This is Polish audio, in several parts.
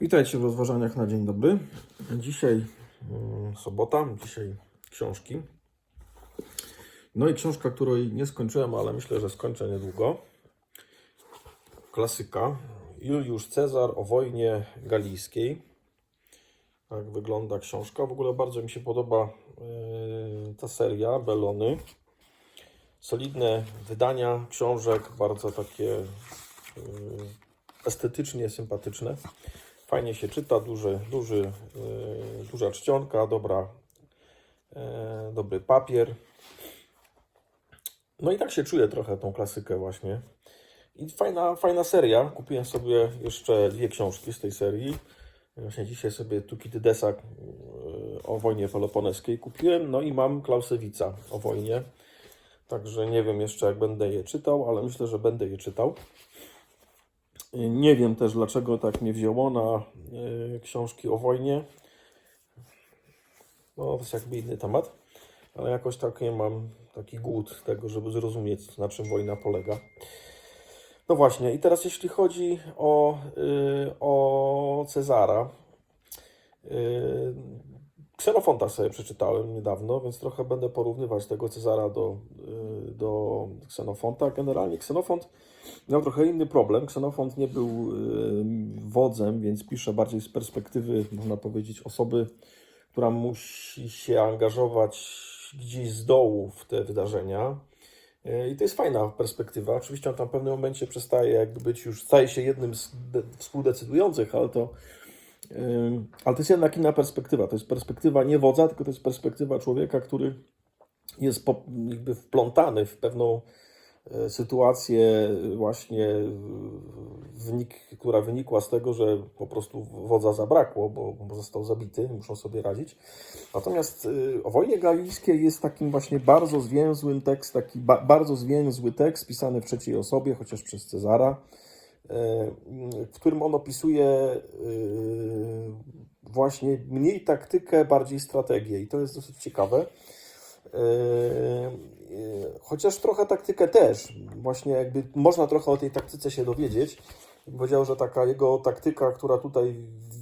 Witajcie w rozważaniach na dzień dobry. Dzisiaj mm, sobota, dzisiaj książki. No i książka, której nie skończyłem, ale myślę, że skończę niedługo. Klasyka. Juliusz Cezar o wojnie galijskiej. Tak wygląda książka. W ogóle bardzo mi się podoba yy, ta seria Belony. Solidne wydania książek, bardzo takie yy, estetycznie sympatyczne. Fajnie się czyta, duży, duży, yy, duża czcionka, dobra, yy, dobry papier. No i tak się czuję trochę tą klasykę właśnie. I fajna, fajna seria. Kupiłem sobie jeszcze dwie książki z tej serii. Właśnie dzisiaj sobie Tukidydesa yy, o wojnie peloponeskiej kupiłem. No i mam Klausewica o wojnie. Także nie wiem jeszcze jak będę je czytał, ale myślę, że będę je czytał. Nie wiem też dlaczego tak mnie wzięło na y, książki o wojnie. No to jest jakby inny temat, ale jakoś taki mam taki głód tego, żeby zrozumieć na czym wojna polega. No właśnie, i teraz jeśli chodzi o, y, o Cezara. Y, Ksenofonta sobie przeczytałem niedawno, więc trochę będę porównywać tego Cezara do, y, do Ksenofonta. Generalnie Ksenofont miał trochę inny problem. Ksenofont nie był y, wodzem, więc pisze bardziej z perspektywy, można powiedzieć, osoby, która musi się angażować gdzieś z dołu w te wydarzenia. Y, I to jest fajna perspektywa. Oczywiście on tam w pewnym momencie przestaje jakby być już, staje się jednym z de- współdecydujących, ale to Ym, Ale to jest jednak inna perspektywa. To jest perspektywa nie wodza, tylko to jest perspektywa człowieka, który jest jakby wplątany w pewną e, sytuację właśnie e, wynik, która wynikła z tego, że po prostu wodza zabrakło, bo, został zabity, muszą sobie radzić. Natomiast e, o wojnie galijskiej jest takim właśnie bardzo zwięzłym tekst, taki ba, bardzo zwięzły tekst pisany w trzeciej osobie, chociaż przez Cezara w którym on opisuje właśnie mniej taktykę, bardziej strategię. I to jest dosyć ciekawe. Yy, yy, Chociaż trochę taktykę też. Właśnie jakby można trochę o tej taktyce się dowiedzieć. Powiedział, że taka jego taktyka, która tutaj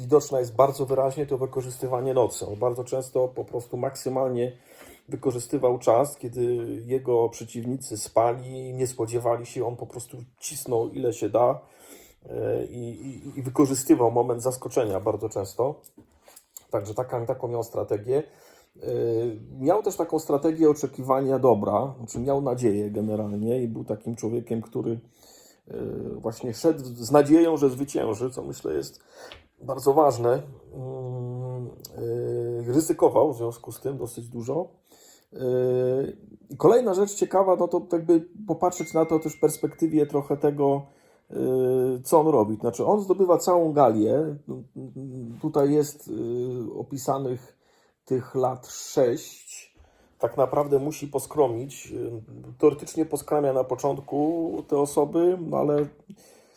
widoczna jest bardzo wyraźnie, to wykorzystywanie nocy. On bardzo często po prostu maksymalnie wykorzystywał czas, kiedy jego przeciwnicy spali, nie spodziewali się, on po prostu cisnął ile się da e, i, i, i wykorzystywał moment zaskoczenia bardzo często. Także taka, taką miał strategię. E, Miał też taką strategię oczekiwania dobra, znaczy miał nadzieję generalnie i był takim człowiekiem, który e, właśnie szedł z nadzieją, że zwycięży, co myślę jest bardzo ważne. E, Ryzykował w związku z tym dosyć dużo. Yy, kolejna rzecz ciekawa, no to jakby popatrzeć na to też w perspektywie trochę tego, yy, co on robi. Znaczy, on zdobywa całą Galię. Tutaj jest yy, opisanych tych lat sześć. Tak naprawdę musi poskromić. Teoretycznie poskramia na początku te osoby, no ale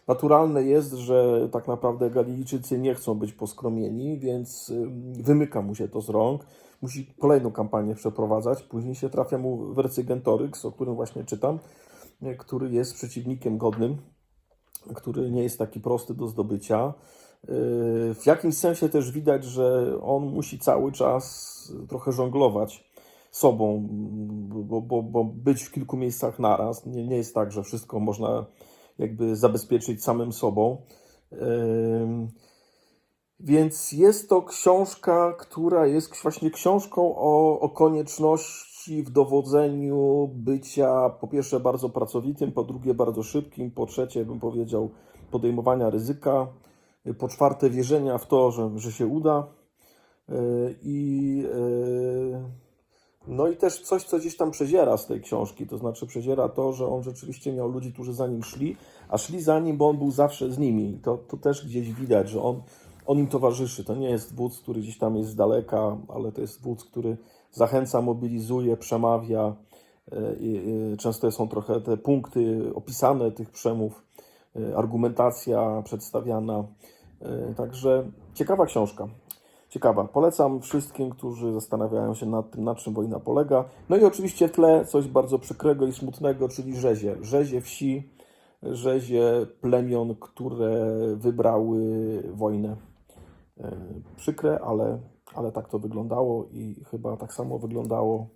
naturalne jest, że tak naprawdę Galijczycy nie chcą być poskromieni, więc wymyka mu się to z rąk musi kolejną kampanię przeprowadzać. Później się trafia mu Wercygentoryx, o którym właśnie czytam, który jest przeciwnikiem godnym, który nie jest taki prosty do zdobycia. Yy, W jakimś sensie też widać, że on musi cały czas trochę żonglować sobą, bo, bo, bo być w kilku miejscach naraz. Nie, nie jest tak, że wszystko można jakby zabezpieczyć samym sobą. Yy, więc jest to książka, która jest właśnie książką o, o konieczności w dowodzeniu bycia po pierwsze bardzo pracowitym, po drugie bardzo szybkim, po trzecie bym powiedział podejmowania ryzyka, po czwarte wierzenia w to, że, że się uda. Yy, I yy, no i też coś, co gdzieś tam przedziera z tej książki, to znaczy przedziera to, że on rzeczywiście miał ludzi, którzy za nim szli, a szli za nim, bo on był zawsze z nimi. To, to też gdzieś widać, że on on im towarzyszy. To nie jest wódz, który gdzieś tam jest z daleka, ale to jest wódz, który zachęca, mobilizuje, przemawia. E, Często są trochę te punkty opisane tych przemów, e, argumentacja przedstawiana. E, Także ciekawa książka. Ciekawa. Polecam wszystkim, którzy zastanawiają się nad tym, na czym wojna polega. No i oczywiście w tle coś bardzo przykrego i smutnego, czyli rzezie. Rzezie wsi, rzezie plemion, które wybrały wojnę. e, przykre, ale, ale tak to wyglądało i chyba tak samo wyglądało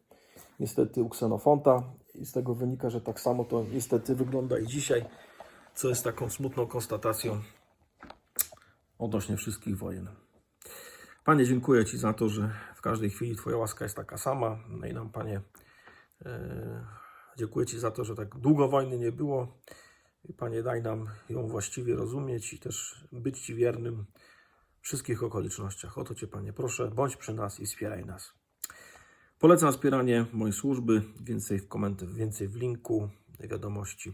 niestety u Ksenofonta i z tego wynika, że tak samo to niestety wygląda i dzisiaj, co jest taką smutną konstatacją odnośnie wszystkich wojen. Panie, dziękuję Ci za to, że w każdej chwili Twoja łaska jest taka sama. No i nam, Panie, e, dziękuję Ci za to, że tak długo wojny nie było. Panie, daj nam ją właściwie rozumieć i też być Ci wiernym w wszystkich okolicznościach. O to Cię, Panie, proszę, bądź przy nas i wspieraj nas. Polecam wspieranie mojej służby. Więcej w komentarzu, więcej w linku wiadomości.